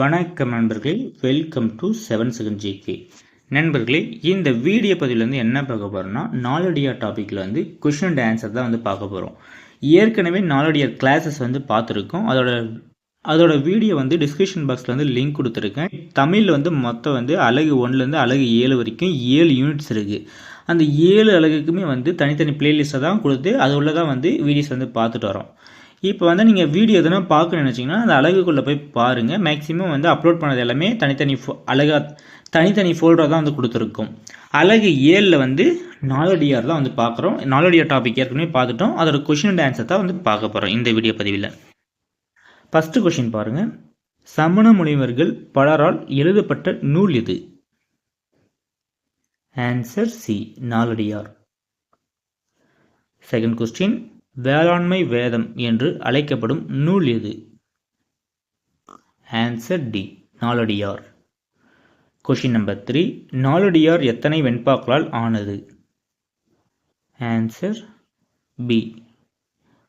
வணக்கம் நண்பர்களே. Welcome to seven second GK நண்பர்களே இந்த வீடியோ பதிவில் வந்து என்ன பார்க்க போகிறோம்னா நாலடியார் டாப்பிக்கில் வந்து கொஷின் அண்ட் ஆன்சர் தான் வந்து பார்க்க போகிறோம் ஏற்கனவே நாலடியார் கிளாஸஸ் வந்து பார்த்துருக்கோம். அதோட அதோட வீடியோ வந்து டிஸ்கிரிப்ஷன் பாக்ஸில் வந்து லிங்க் கொடுத்துருக்கேன். தமிழில் வந்து மொத்தம் வந்து அழகு ஒன்றுலேருந்து அழகு ஏழு வரைக்கும் ஏழு யூனிட்ஸ் இருக்குது அந்த ஏழு அழகுக்குமே வந்து தனித்தனி பிளேலிஸ்ட்டை தான் கொடுத்து அது உள்ள தான் வந்து வீடியோஸ் வந்து பார்த்துட்டு வரோம். இப்போ வந்து நீங்கள் வீடியோ எதுனா பார்க்கணும்னு நினச்சிங்கன்னா அந்த அழகுக்குள்ளே போய் பாருங்கள் மேக்ஸிமம் வந்து அப்லோட் பண்ணது எல்லாமே தனித்தனி ஃபோ அழகாக தனித்தனி ஃபோல்டர் தான் வந்து கொடுத்துருக்கோம். அழகு ஏழில் வந்து நாலடியார் தான் வந்து பார்க்குறோம். நாலடியார் டாபிக் ஏற்கனவே பார்த்துட்டோம். அதோட கொஷின் அண்ட் ஆன்சர் தான் வந்து பார்க்க போகிறோம் இந்த வீடியோ பதிவில். ஃபஸ்ட்டு கொஷின் பாருங்கள் சமண முனிவர்கள் பலரால் எழுதப்பட்ட நூல் இது answer C Naladiyar second question வேளாண்மை வேதம் என்று அழைக்கப்படும் நூல் எது? Answer D Naladiyar. Question number three Naladiyar எத்தனை வெண்பாக்களால் ஆனது? ஆன்சர் பி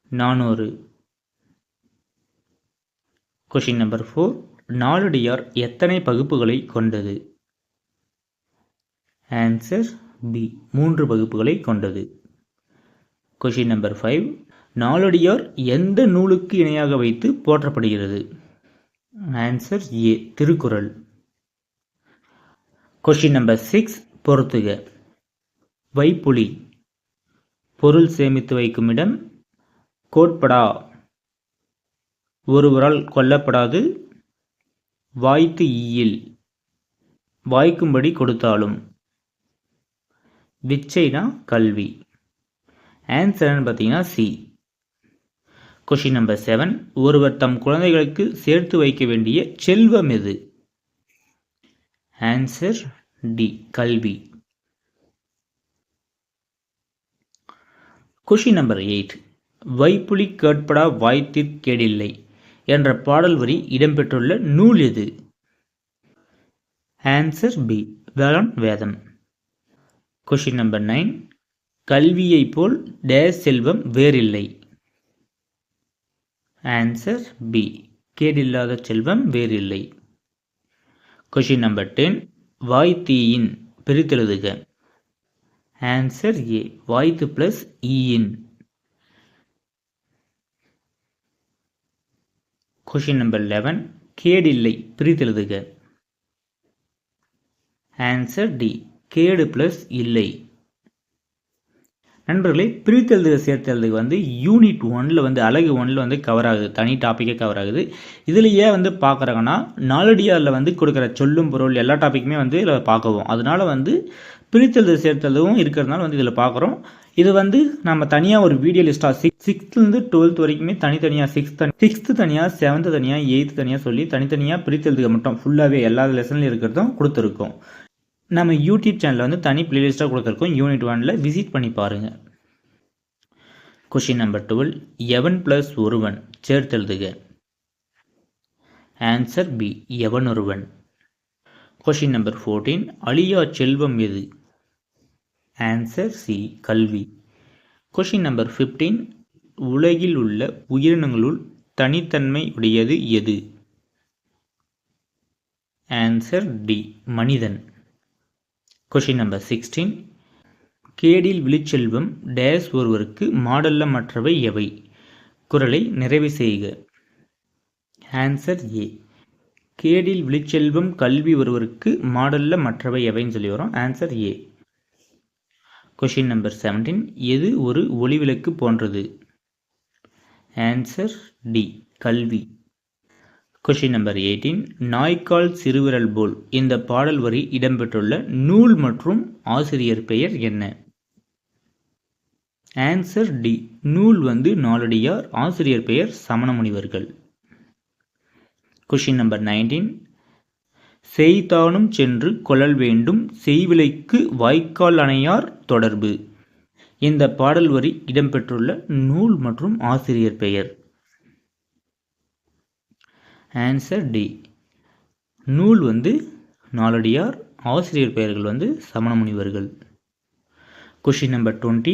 நானூறு. கொஷின் நம்பர் ஃபோர் நாலடியார் எத்தனை பகுப்புகளை கொண்டது? ஆன்சர் பி மூன்று பகுப்புகளை கொண்டது. கொஷின் நம்பர் ஃபைவ் நாலடியார் எந்த நூலுக்கு இணையாக வைத்து போற்றப்படுகிறது? Answer A Thirukkural. Question number six பொறுத்துக. வைப்புலி. பொருள் சேமித்து வைக்கும் இடம் கோட்படா. ஒருவரால் கொல்லப்படாது வாய்த்து ஈயில். வாய்க்கும்படி கொடுத்தாலும். விச்சைனா கல்வி. ஆன்சர்னு பார்த்தீங்கன்னா சி கொஷின் நம்பர் செவன் ஒருவர் தம் குழந்தைகளுக்கு சேர்த்து வைக்க வேண்டிய செல்வம் எது? ஆன்சர் டி கல்வி. கொஷின் நம்பர் எயிட் வைப்புலி கேட்படா வாய்த்திற்கேடில்லை என்ற பாடல் வரி இடம்பெற்றுள்ள நூல் எது? ஆன்சர் பி வேளாண் வேதம். கொஷின் நம்பர் நைன் கல்வியைப் போல் டேஸ் செல்வம் வேறில்லை. ஆன்சர் பி கேடில்லாத செல்வம் வேறில்லை. கொஷின் நம்பர் டென் வாய்த்தீயின் பிரித்தெழுதுக. ஆன்சர் ஏ வாய்த்து பிளஸ் ஈயின் கொஷின் நம்பர் லெவன் கேடில்லை பிரித்தெழுதுக. ஆன்சர் டி கேடு பிளஸ் இல்லை. நண்பர்களே பிரித்தெழுதுக சேர்த்தெழுதுக வந்து யூனிட் ஒனில் வந்து அழகு ஒனில் வந்து கவர் ஆகுது. தனி டாப்பிக்கே கவர் ஆகுது. இதில் ஏன் வந்து பார்க்குறாங்கன்னா நாலடியாரில் வந்து கொடுக்குற சொல்லும் பொருள் எல்லா டாப்பிக்குமே வந்து இதில் பார்க்கவும். அதனால் வந்து பிரித்தெழுது சேர்த்தெழுதும் இருக்கிறதுனால வந்து இதில் பார்க்குறோம். இது வந்து நம்ம தனியாக ஒரு வீடியோ லிஸ்ட்டாக சிக்ஸ் சிக்ஸ்த்துலேருந்து டுவெல்த் வரைக்குமே தனித்தனியாக சிக்ஸ்த் தனி சிக்ஸ்த்து தனியாக செவன்த்து தனியாக எயித்து தனியாக சொல்லி தனித்தனியாக பிரித்தெழுதுக மட்டும். ஃபுல்லாகவே எல்லா லெசன்லையும் இருக்கிறதும் கொடுத்துருக்கோம். நம்ம யூடியூப் சேனலில் வந்து தனி பிளேலிஸ்ட்டாக கொடுத்துருக்கோம். யூனிட் ஒனில் விசிட் பண்ணி பாருங்கள் கொஷின் நம்பர் டுவெல் எவன் ப்ளஸ் ஒருவன். சேர்த்தெழுதுக. ஆன்சர் பி எவன் ஒருவன். கொஷின் நம்பர் ஃபோர்டீன் அழியா செல்வம் எது? ஆன்சர் சி கல்வி. கொஷின் நம்பர் ஃபிஃப்டீன் உலகில் உள்ள உயிரினங்களுள் தனித்தன்மை உடையது எது? ஆன்சர் டி மனிதன். கொஷின் நம்பர் சிக்ஸ்டீன் கேடில் விழிச்செல்வம் டேஸ் ஒருவருக்கு மாடல்ல மற்றவை எவை? குரலை நிறைவு செய்க. ஆன்சர் ஏ கேடில் விழிச்செல்வம் கல்வி ஒருவருக்கு மாடல்ல மற்றவை எவைன்னு சொல்லி வரும். Answer A question number seventeen எது ஒரு ஒளிவிளக்கு போன்றது? ஆன்சர் டி கல்வி. கொஷின் நம்பர் எயிட்டீன் நாய்க்கால் சிறுவிரல் போல் இந்த பாடல் வரி இடம்பெற்றுள்ள நூல் மற்றும் ஆசிரியர் பெயர் என்ன? ஆன்சர் டி நூல் வந்து நாலடியார் ஆசிரியர் பெயர் சமணமுனிவர்கள். கொஷின் நம்பர் நைன்டீன் செய்தானும் சென்று கொள்ளல் வேண்டும் செய்விலைக்கு வாய்க்கால் அணையார் தொடர்பு. இந்த பாடல் வரி இடம்பெற்றுள்ள நூல் மற்றும் ஆசிரியர் பெயர். ஆன்சர் டி நூல் வந்து நாலடியார் ஆசிரியர் பெயர்கள் வந்து சமண முனிவர்கள் கொஷின் நம்பர் டுவெண்ட்டி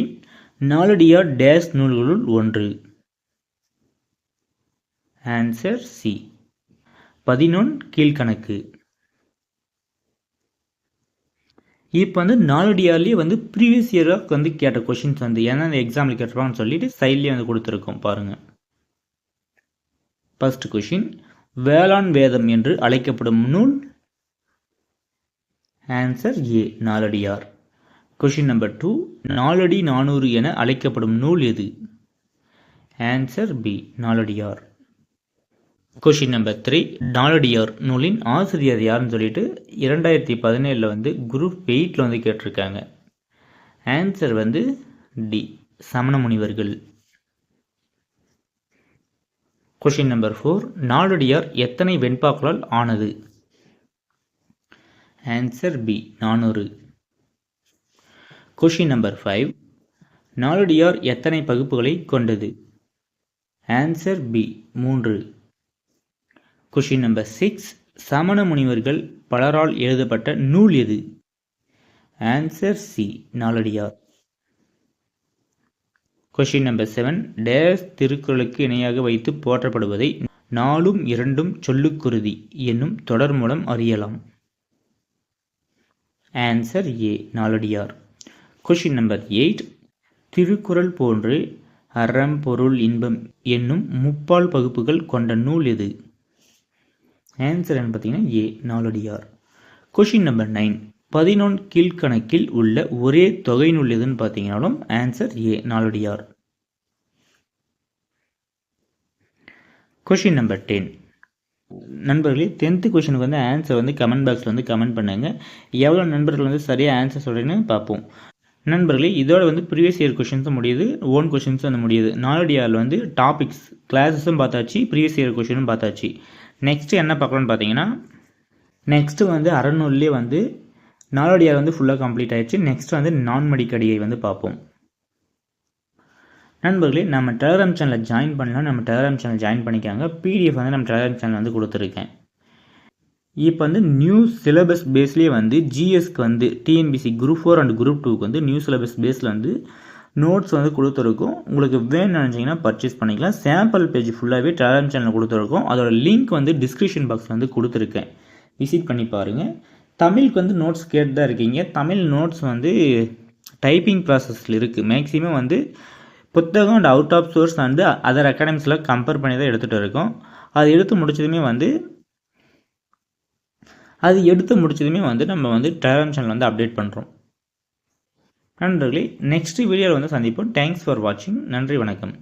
நாலடியார் டேஸ் நூல்களுள் ஒன்று. ஆன்சர் சி பதினொன் கீழ்கணக்கு. இப்போ வந்து நாலடியார்லேயே வந்து ப்ரீவியஸ் இயராக வந்து கேட்ட கொஷின்ஸ் வந்து ஏன்னா அந்த எக்ஸாமில் கேட்டிருப்பாங்கன்னு சொல்லிட்டு சைட்லேயே வந்து கொடுத்துருக்கோம் பாருங்கள் ஃபஸ்ட் கொஷின் வேளாண் வேதம் என்று அழைக்கப்படும் நூல்? Answer A Naladiyar. Question number two நாலடி நானூறு என அழைக்கப்படும் நூல் எது? Answer B Naladiyar. Question number three Naladiyar நூலின் ஆசிரியர் யாருன்னு சொல்லிட்டு இரண்டாயிரத்தி பதினேழில் வந்து குரூப் எயிட்டில் வந்து கேட்டிருக்காங்க. ஆன்சர் வந்து டி சமண முனிவர்கள். கொஷின் நம்பர் ஃபோர் நாலடியார் எத்தனை வெண்பாக்களால் ஆனது? ஆன்சர் பி நானூறு. கொஷின் நம்பர் ஃபைவ் நாலடியார் எத்தனை பகுப்புகளை கொண்டது? ஆன்சர் பி மூன்று. கொஷின் நம்பர் சிக்ஸ் சமண முனிவர்கள் பலரால் எழுதப்பட்ட நூல் எது? Answer C Naladiyar question number seven days திருக்குறளுக்கு இணையாக வைத்து போற்றப்படுவதை நாலும் இரண்டும் சொல்லுக்குருதி என்னும் தொடர் மூலம் அறியலாம். Answer A Naladiyar question number eight Thirukkural போன்று அறம் பொருள் இன்பம் என்னும் முப்பால் பகுப்புகள் கொண்ட நூல் எது? ஆன்சர் என்ன பார்த்தீங்கன்னா A Naladiyar question number nine பதினொன் கீழ்கணக்கில் உள்ள ஒரே தொகை நூல் எதுன்னு பார்த்தீங்கன்னாலும் answer A Naladiyar question number ten நண்பர்களே டென்த்து கொஷனுக்கு வந்து ஆன்சர் வந்து கமெண்ட் பாக்ஸில் வந்து கமெண்ட் பண்ணுங்கள் எவ்வளோ நண்பர்கள் வந்து சரியாக ஆன்சர் சொல்கிறேன்னு பார்ப்போம் நண்பர்களே இதோட வந்து ப்ரீவியஸ் இயர் கொஷின்ஸும் முடியுது ஓன் கொஷின்ஸும் வந்து முடியுது. நாலடியாரில் வந்து டாபிக்ஸ் கிளாஸஸும் பார்த்தாச்சு ப்ரீவியஸ் இயர் கொஷினும் பார்த்தாச்சு. நெக்ஸ்ட்டு என்ன பார்க்கலான்னு பார்த்தீங்கன்னா நெக்ஸ்ட்டு வந்து அறநூல்லே வந்து நாலடியார் வந்து ஃபுல்லாக கம்ப்ளீட் ஆயிடுச்சு. நெக்ஸ்ட் வந்து நான்மடிக்கடியை வந்து பார்ப்போம். நண்பர்களே நம்ம டெலகிராம் சேனலில் ஜாயின் பண்ணலாம். நம்ம டெலகிராம் சேனல் ஜாயின் பண்ணிக்காங்க. பிடிஎஃப் வந்து நம்ம டெலகிராம் சேனல் வந்து கொடுத்துருக்கேன். இப்போ வந்து நியூ சிலபஸ் பேஸ்லேயே வந்து ஜிஎஸ்க்கு வந்து TNPSC group four and group டூக்கு வந்து நியூ சிலபஸ் பேஸில் வந்து நோட்ஸ் வந்து கொடுத்துருக்கோம். உங்களுக்கு வேணும்னு நினச்சிங்கன்னா பர்ச்சேஸ் பண்ணிக்கலாம். சாம்பிள் பேஜ் ஃபுல்லாகவே டெலகிராம் சேனல் கொடுத்துருக்கோம். அதோட லிங்க் வந்து டிஸ்கிரிப்ஷன் பாக்ஸ் வந்து கொடுத்துருக்கேன். விசிட் பண்ணி பாருங்கள் தமிழுக்கு வந்து நோட்ஸ் கேட்டு தான் இருக்கீங்க. தமிழ் நோட்ஸ் வந்து டைப்பிங் ப்ராசஸில் இருக்குது மேக்ஸிமம் வந்து புத்தகம் அண்ட் அவுட் ஆஃப் சோர்ஸ் வந்து அதர் அகாடமிஸில் கம்பேர் பண்ணி தான் எடுத்துகிட்டு இருக்கோம். அது எடுத்து முடிச்சதுமே வந்து அது எடுத்து முடிச்சதுமே வந்து நம்ம வந்து டெலகிராம் சேனல் வந்து அப்டேட் பண்ணுறோம் நண்பர்களே நெக்ஸ்ட் வீடியோவில் வந்து சந்திப்போம். தேங்க்ஸ் ஃபார் வாட்சிங் நன்றி வணக்கம்.